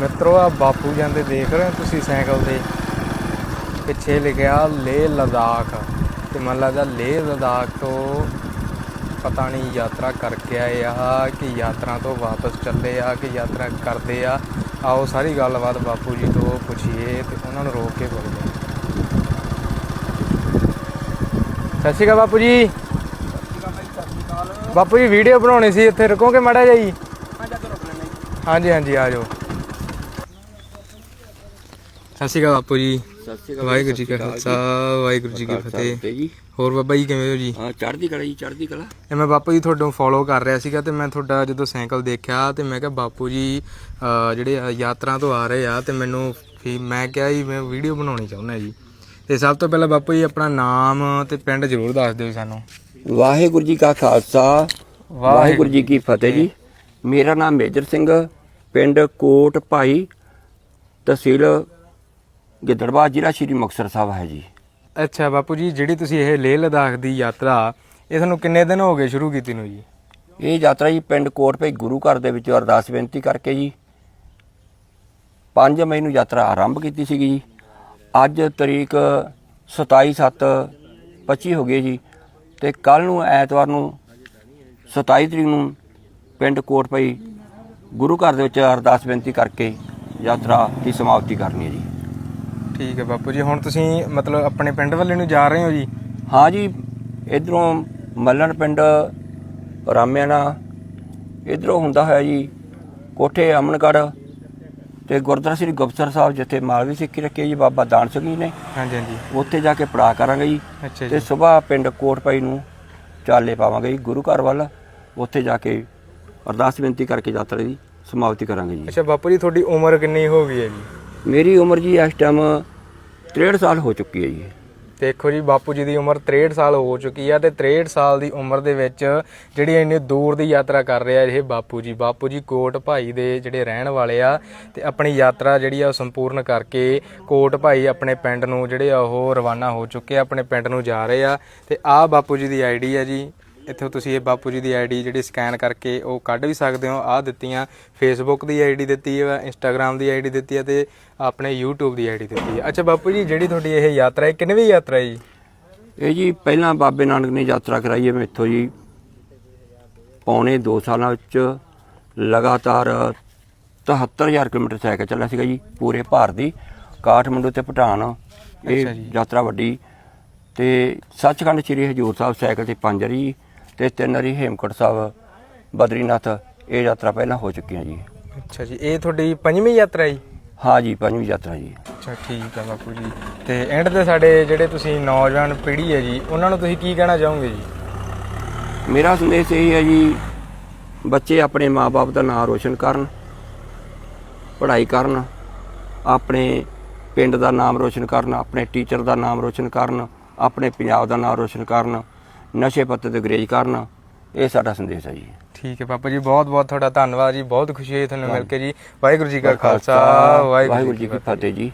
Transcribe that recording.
ਮਿੱਤਰੋ ਆ ਬਾਪੂ ਜਾਂਦੇ ਦੇਖ ਰਹੇ ਹੋ ਤੁਸੀਂ ਸਾਈਕਲ ਤੇ? ਪਿੱਛੇ ਲਿਖਿਆ ਲੇਹ ਲਦਾਖ। ਤੇ ਮਨ ਲੱਗਦਾ ਲੇਹ ਲਦਾਖ ਤੋਂ ਪਤਾ ਨਹੀਂ ਯਾਤਰਾ ਕਰਕੇ ਆਏ ਆ ਕਿ ਯਾਤਰਾ ਤੋਂ ਵਾਪਸ ਚੱਲੇ ਆ ਕਿ ਯਾਤਰਾ ਕਰਦੇ ਆ। ਆਓ ਸਾਰੀ ਗੱਲਬਾਤ ਬਾਪੂ ਜੀ ਤੋਂ ਪੁੱਛੀਏ ਤੇ ਉਹਨਾਂ ਨੂੰ ਰੋਕ ਕੇ ਬੋਲਦੇ ਸਤਿ ਸ਼੍ਰੀ ਅਕਾਲ ਬਾਪੂ ਜੀ। ਬਾਪੂ ਜੀ ਵੀਡੀਓ ਬਣਾਉਣੀ ਸੀ ਇੱਥੇ ਰੁਕੋਗੇ ਮੜਾ ਜਾਈ ਹਾਂਜੀ ਹਾਂਜੀ ਆ ਜਾਓ। ਸਤਿ ਸ਼੍ਰੀ ਅਕਾਲ ਬਾਪੂ ਜੀ। ਸਤਿ ਸ਼੍ਰੀ ਅਕਾਲ ਵਾਹਿਗੁਰੂ ਜੀ ਕਾ ਖਾਲਸਾ ਵਾਹਿਗੁਰੂ ਜੀ ਕੀ ਫਤਿਹ। ਤੇ ਜੀ ਹੋਰ ਬਾਬਾ ਜੀ ਕਿਵੇਂ ਹੋ ਜੀ? ਹਾਂ ਚੜ੍ਹਦੀ ਕਲਾ ਜੀ ਚੜ੍ਹਦੀ ਕਲਾ। ਮੈਂ ਬਾਪੂ ਜੀ ਤੁਹਾਡਾ ਫੋਲੋ ਕਰ ਰਿਹਾ ਸੀਗਾ ਤੇ ਮੈਂ ਤੁਹਾਡਾ ਜਦੋਂ ਸਾਈਕਲ ਦੇਖਿਆ ਤੇ ਮੈਂ ਕਿਹਾ ਬਾਪੂ ਜੀ ਜਿਹੜੇ ਯਾਤਰਾ ਤੋਂ ਆ ਰਹੇ ਆ ਤੇ ਮੈਨੂੰ ਮੈਂ ਕਿਹਾ ਜੀ ਮੈਂ ਵੀਡੀਓ ਬਣਾਉਣੀ ਚਾਹੁੰਦਾ ਜੀ। ਤੇ ਸਭ ਤੋਂ ਪਹਿਲਾਂ ਬਾਪੂ ਜੀ ਆਪਣਾ ਨਾਮ ਤੇ ਪਿੰਡ ਜ਼ਰੂਰ ਦੱਸ ਦਿਓ ਸਾਨੂੰ। ਵਾਹਿਗੁਰੂ ਜੀ ਕਾ ਖਾਲਸਾ ਵਾਹਿਗੁਰੂ ਜੀ ਕੀ ਫਤਿਹ ਜੀ। ਮੇਰਾ ਨਾਮ ਮੇਜਰ ਸਿੰਘ ਪਿੰਡ ਕੋਟ ਭਾਈ ਤਹਿਸੀਲ ਗਿੱਦੜਬਾਹਾ ਜ਼ਿਲ੍ਹਾ ਸ਼੍ਰੀ ਮੁਕਤਸਰ ਸਾਹਿਬ ਹੈ ਜੀ। ਅੱਛਾ ਬਾਪੂ ਜੀ ਜਿਹੜੀ ਤੁਸੀਂ ਇਹ ਲੇਹ ਲਦਾਖ ਦੀ ਯਾਤਰਾ ਇਹ ਤੁਹਾਨੂੰ ਕਿੰਨੇ ਦਿਨ ਹੋ ਗਏ ਸ਼ੁਰੂ ਕੀਤੀ ਨੂੰ ਜੀ? ਇਹ ਯਾਤਰਾ ਜੀ ਪਿੰਡ ਕੋਟ ਭਾਈ ਗੁਰੂ ਘਰ ਦੇ ਵਿੱਚ ਅਰਦਾਸ ਬੇਨਤੀ ਕਰਕੇ ਜੀ। 5 ਮਈ ਨੂੰ ਯਾਤਰਾ ਆਰੰਭ ਕੀਤੀ ਸੀਗੀ ਜੀ। ਅੱਜ ਤਰੀਕ 27 7 25 ਹੋ ਗਈ ਜੀ। ਤੇ ਕੱਲ ਨੂੰ ਐਤਵਾਰ ਨੂੰ 27 ਤਰੀਕ ਨੂੰ ਪਿੰਡ ਕੋਟ ਭਾਈ ਗੁਰੂ ਘਰ ਦੇ ਵਿੱਚ ਅਰਦਾਸ ਬੇਨਤੀ ਕਰਕੇ ਯਾਤਰਾ ਦੀ ਸਮਾਪਤੀ ਕਰਨੀ ਹੈ ਜੀ। ਠੀਕ ਹੈ ਬਾਪੂ ਜੀ ਹੁਣ ਤੁਸੀਂ ਮਤਲਬ ਆਪਣੇ ਪਿੰਡ ਵੱਲੇ ਨੂੰ ਜਾ ਰਹੇ ਹੋ ਜੀ? ਹਾਂ ਜੀ ਇਧਰੋਂ ਮੱਲਣ ਪਿੰਡ ਰਾਮਿਆਣਾ ਇਧਰੋਂ ਹੁੰਦਾ ਹੋਇਆ ਜੀ ਕੋਠੇ ਅਮਨਗੜ੍ਹ ਤੇ ਗੁਰਦੁਆਰਾ ਸ੍ਰੀ ਗੁਪਤਸਰ ਸਾਹਿਬ ਜਿੱਥੇ ਮਾਲਵੀ ਸਿੱਖੀ ਰੱਖੀ ਹੈ ਜੀ ਬਾਬਾ ਦਾਨ ਸਿੰਘ ਜੀ ਨੇ। ਹਾਂਜੀ ਹਾਂਜੀ। ਉੱਥੇ ਜਾ ਕੇ ਪੜਾ ਕਰਾਂਗੇ ਜੀ ਅੱਛਾ ਤੇ ਜੀ ਸਵੇਰ ਪਿੰਡ ਕੋਟਪਾਈ ਨੂੰ ਚਾਲੇ ਪਾਵਾਂਗੇ ਜੀ ਗੁਰੂ ਘਰ ਵੱਲ। ਉੱਥੇ ਜਾ ਕੇ ਅਰਦਾਸ ਬੇਨਤੀ ਕਰਕੇ ਯਾਤਰਾ ਦੀ ਸਮਾਪਤੀ ਕਰਾਂਗੇ ਜੀ। ਅੱਛਾ ਬਾਪੂ ਜੀ ਤੁਹਾਡੀ ਉਮਰ ਕਿੰਨੀ ਹੋ ਗਈ ਹੈ ਜੀ? ਮੇਰੀ ਉਮਰ ਜੀ ਇਸ ਟਾਈਮ 63 ਸਾਲ ਹੋ ਚੁੱਕੀ ਹੈ ਜੀ। ਦੇਖੋ ਜੀ, ਬਾਪੂ ਜੀ ਦੀ ਉਮਰ 63 ਸਾਲ ਹੋ ਚੁੱਕੀ ਆ ਤੇ 63 ਸਾਲ ਦੀ ਉਮਰ ਦੇ ਵਿੱਚ ਜਿਹੜੀ ਇੰਨੀ ਦੂਰ ਦੀ ਯਾਤਰਾ ਕਰ ਰਿਹਾ ਇਹ ਬਾਪੂ ਜੀ। ਬਾਪੂ ਜੀ ਕੋਟ ਭਾਈ ਦੇ ਜਿਹੜੇ ਰਹਿਣ ਵਾਲੇ ਆ ਤੇ ਆਪਣੀ ਯਾਤਰਾ ਜਿਹੜੀ ਆ ਉਹ ਸੰਪੂਰਨ ਕਰਕੇ ਕੋਟ ਭਾਈ ਆਪਣੇ ਪਿੰਡ ਨੂੰ ਜਿਹੜੇ ਆ ਉਹ ਰਵਾਨਾ ਹੋ ਚੁੱਕੇ ਆ, ਆਪਣੇ ਪਿੰਡ ਨੂੰ ਜਾ ਰਹੇ ਆ ਤੇ ਆਹ ਬਾਪੂ ਜੀ ਦੀ ਆਈਡੀ ਆ ਜੀ। ਇੱਥੋਂ ਤੁਸੀਂ ਇਹ ਬਾਪੂ ਜੀ ਦੀ ਆਈਡੀ ਜਿਹੜੀ ਸਕੈਨ ਕਰਕੇ ਉਹ ਕੱਢ ਵੀ ਸਕਦੇ ਹੋ। ਆਹ ਦਿੱਤੀਆਂ ਫੇਸਬੁੱਕ ਦੀ ਆਈਡੀ ਦਿੱਤੀ ਹੈ ਇੰਸਟਾਗ੍ਰam ਦੀ ਆਈਡੀ ਦਿੱਤੀ ਹੈ ਤੇ ਆਪਣੇ YouTube ਦੀ ਆਈਡੀ ਦਿੱਤੀ ਹੈ। ਅੱਛਾ ਬਾਪੂ ਜੀ ਜਿਹੜੀ ਤੁਹਾਡੀ ਇਹ ਯਾਤਰਾ ਹੈ ਕਿੰਨਵੀਂ ਯਾਤਰਾ ਹੈ ਜੀ? ਇਹ ਜੀ ਪਹਿਲਾਂ ਬਾਬੇ ਨਾਨਕ ਨੇ ਯਾਤਰਾ ਕਰਾਈ ਹੈ ਮੈਥੋਂ ਜੀ। ਪੌਣੇ 2 ਸਾਲਾਂ ਵਿੱਚ ਲਗਾਤਾਰ 73000 ਕਿਲੋਮੀਟਰ ਸਾਈਕਲ ਚੱਲਿਆ ਸੀਗਾ ਜੀ ਪੂਰੇ ਭਾਰਤ ਦੀ। ਕਾਠਮੰਡੂ ਤੇ ਭੂਟਾਨ ਇਹ। ਯਾਤਰਾ ਵੱਡੀ। ਤੇ ਸੱਚਖੰਡ ਸ੍ਰੀ ਹਜੂਰ ਸਾਹਿਬ ਸਾਈਕਲ ਤੇ ਪੰਜ ਵਾਰੀ ਤੇ ਤਿੰਨ ਵਾਰੀ ਹੇਮਕੁੰਟ ਸਾਹਿਬ ਬਦਰੀਨਾਥ ਇਹ ਯਾਤਰਾ ਪਹਿਲਾਂ ਹੋ ਚੁੱਕੀਆਂ ਜੀ। ਅੱਛਾ ਜੀ ਇਹ ਤੁਹਾਡੀ ਪੰਜਵੀਂ ਯਾਤਰਾ ਹੈ ਜੀ? ਹਾਂ ਜੀ ਪੰਜਵੀਂ ਯਾਤਰਾ ਜੀ। ਅੱਛਾ ਠੀਕ ਹੈ ਬਾਪੂ ਜੀ। ਤੇ ਐਂਡ ਤੇ ਸਾਡੇ ਜਿਹੜੇ ਤੁਸੀਂ ਨੌਜਵਾਨ ਪੀੜ੍ਹੀ ਹੈ ਜੀ ਉਹਨਾਂ ਨੂੰ ਤੁਸੀਂ ਕੀ ਕਹਿਣਾ ਚਾਹੋਗੇ ਜੀ? ਮੇਰਾ ਸੰਦੇਸ਼ ਇਹ ਹੈ ਜੀ ਬੱਚੇ ਆਪਣੇ ਮਾਪੇ ਦਾ ਨਾਮ ਰੋਸ਼ਨ ਕਰਨ ਪੜ੍ਹਾਈ ਕਰਨ ਆਪਣੇ ਪਿੰਡ ਦਾ ਨਾਮ ਰੋਸ਼ਨ ਕਰਨ ਆਪਣੇ ਟੀਚਰ ਦਾ ਨਾਮ ਰੋਸ਼ਨ ਕਰਨ ਆਪਣੇ ਪੰਜਾਬ ਦਾ ਨਾਮ ਰੋਸ਼ਨ ਕਰਨ ਨਸ਼ੇ ਪੱਤੇ ਤੋਂ ਗਰੇਜ ਕਰਨ ਇਹ ਸਾਡਾ ਸੰਦੇਸ਼ ਹੈ ਜੀ। ਠੀਕ ਹੈ ਪਾਪਾ ਜੀ ਬਹੁਤ ਬਹੁਤ ਤੁਹਾਡਾ ਧੰਨਵਾਦ ਜੀ ਬਹੁਤ ਖੁਸ਼ੀ ਹੋਈ ਤੁਹਾਨੂੰ ਮਿਲ ਕੇ ਜੀ। ਵਾਹਿਗੁਰੂ ਜੀ ਕਾ ਖਾਲਸਾ ਵਾਹਿਗੁਰੂ ਜੀ ਕੀ ਫਤਿਹ ਜੀ।